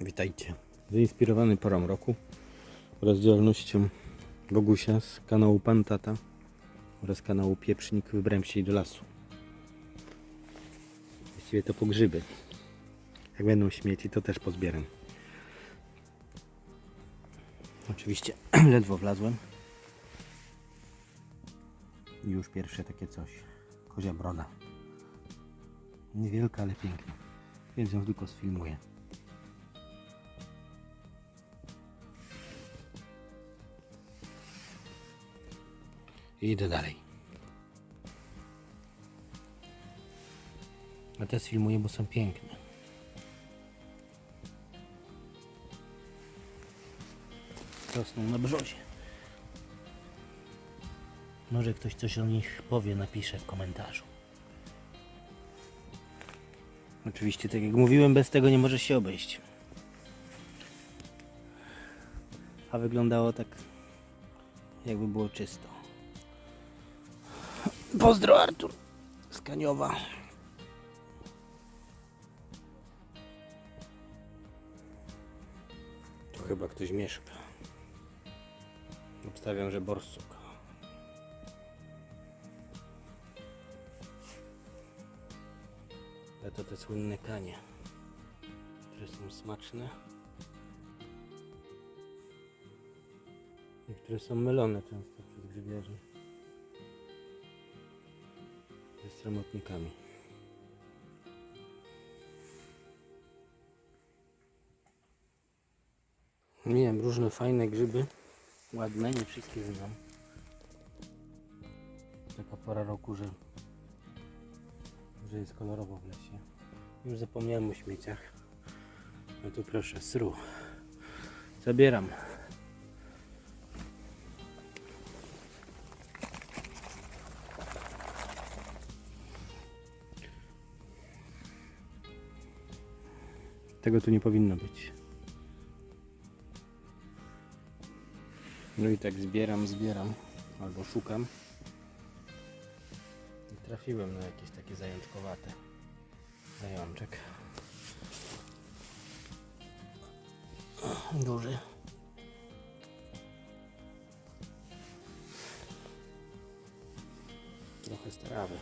Witajcie. Zainspirowany porą roku oraz działalnością Bogusia z kanału Pan Tata oraz kanału Pieprznik wybrałem się do lasu. Właściwie to po grzyby. Jak będą śmieci, to też pozbieram. Oczywiście ledwo wlazłem. I już pierwsze takie coś. Kozia broda. Niewielka, ale piękna. Więc ją tylko sfilmuję. I idę dalej. A te sfilmuję, bo są piękne. Rosną na brzozie. Może ktoś coś o nich powie, napisze w komentarzu. Oczywiście, tak jak mówiłem, bez tego nie może się obejść. A wyglądało tak, jakby było czysto. Pozdro Artur z Kaniowa. Tu chyba ktoś mieszka. Obstawiam, że borsuk. Ale to te słynne kanie, które są smaczne. I które są mylone często przez grzybiarzy ze stromotnikami. Miałem różne fajne grzyby, ładne, nie wszystkie znam. Taka pora roku, że, że jest kolorowo w lesie. Już zapomniałem o śmieciach. No tu proszę, sru. Zabieram. Tego tu nie powinno być. No i tak zbieram, zbieram albo szukam. I trafiłem na jakieś takie zajączkowate. Zajączek. Duży. Trochę strawy.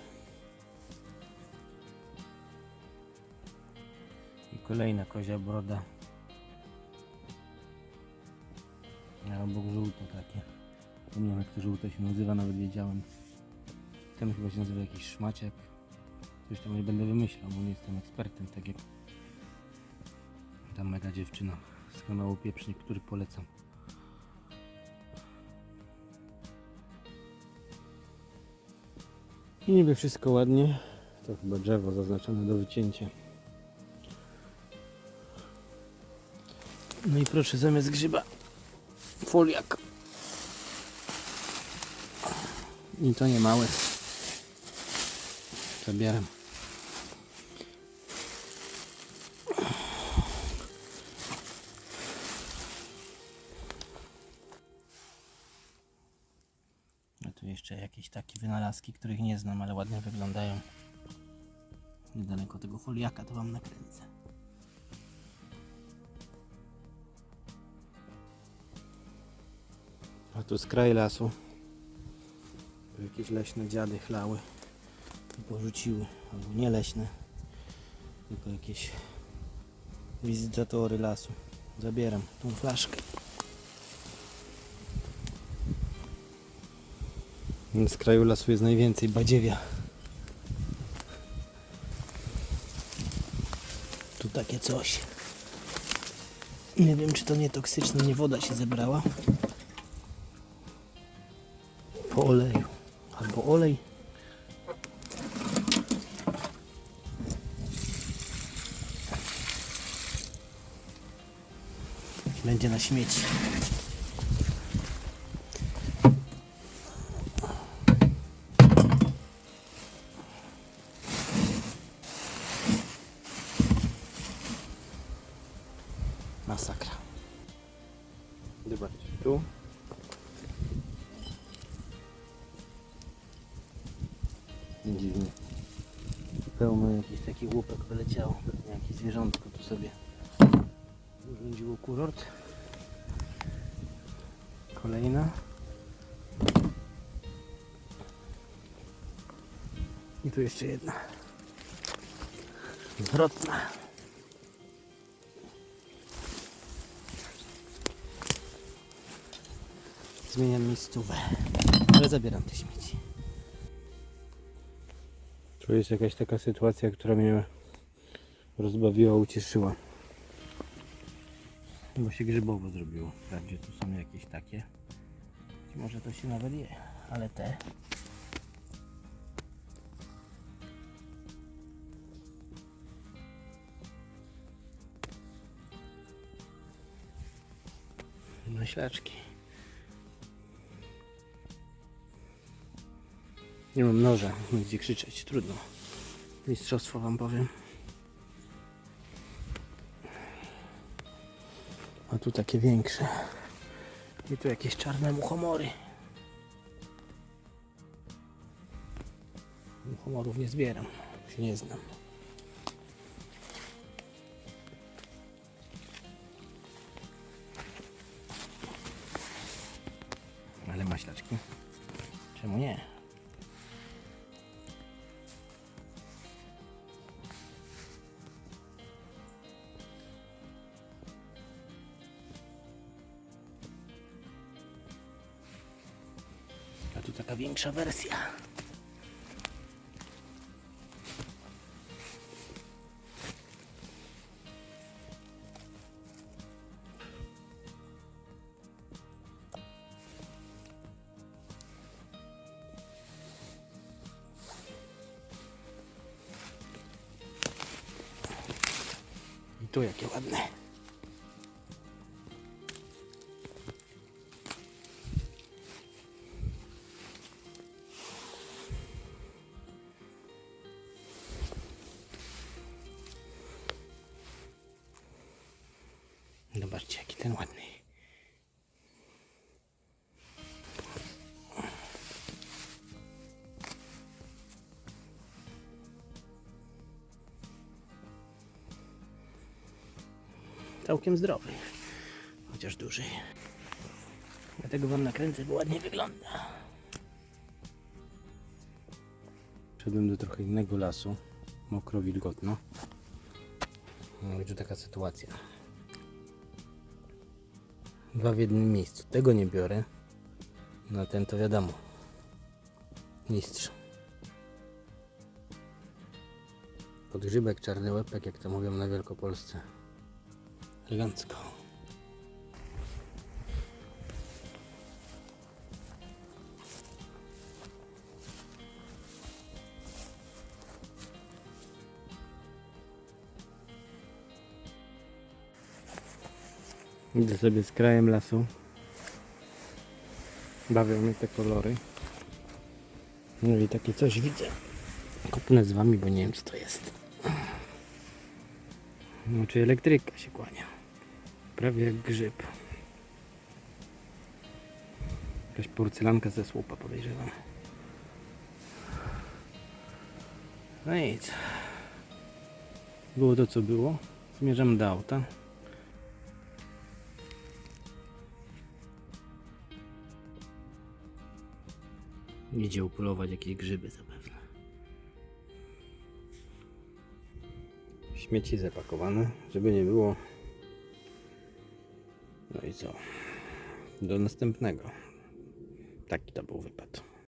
Kolejna kozia broda. Obok żółte takie. Zapomniałem jak to żółte się nazywa, nawet wiedziałem. Ten chyba się nazywa jakiś szmaciak. Coś tam nie będę wymyślał, bo nie jestem ekspertem, tak jak ta mega dziewczyna z kanału Pieprznik, który polecam. I niby wszystko ładnie. To chyba drzewo zaznaczone do wycięcia. No i proszę, zamiast grzyba foliak. I to nie małe. Zabieram. A tu jeszcze jakieś takie wynalazki, których nie znam, ale ładnie wyglądają. Niedaleko tego foliaka to wam nakręcę. Tu z kraju lasu. Jakieś leśne dziady chlały i porzuciły. Albo nie leśne, tylko jakieś wizytatory lasu. Zabieram tą flaszkę. Z kraju lasu jest najwięcej badziewia. Tu takie coś. Nie wiem, czy to nie toksyczne, nie woda się zebrała. Po oleju. Albo olej. Będzie na śmieci. Dziwnie. Pełno jakichś takich łupek wyleciało. Pewnie jakieś zwierzątko tu sobie Chodziło kurort. Kolejna. I tu jeszcze jedna. Zwrotna. Zmieniam miejscówę. Ale zabieram te śmieci. To jest jakaś taka sytuacja, która mnie rozbawiła, ucieszyła. Bo się grzybowo zrobiło. Wprawdzie tu są jakieś takie. Może to się nawet je, ale te. Maślaczki. Nie mam noża, gdzie krzyczeć, trudno. Mistrzostwo wam powiem. A tu takie większe. I tu jakieś czarne muchomory. Muchomorów nie zbieram, się nie znam. Ale maślaczki. Czemu nie? Taka większa wersja. I tu jakie ładne. Ten ładny. Całkiem zdrowy, chociaż duży. Dlatego wam nakręcę, bo ładnie wygląda. Szedłem do trochę innego lasu, mokro, wilgotno. No tu taka sytuacja. Dwa w jednym miejscu. Tego nie biorę. Na ten to wiadomo. Mistrz. Podgrzybek, czarny łepek, jak to mówią na Wielkopolsce. Elegancko. Idę sobie z krajem lasu. Bawią mnie te kolory. No i takie coś widzę. Kopnę z wami, bo nie wiem co to jest. No czy elektryka się kłania. Prawie jak grzyb. Jakaś porcelanka ze słupa podejrzewam. No nic. Było to co było. Zmierzam do auta. Idzie upolować jakieś grzyby zapewne. Śmieci zapakowane, żeby nie było. No i co? Do następnego. Taki to był wypad.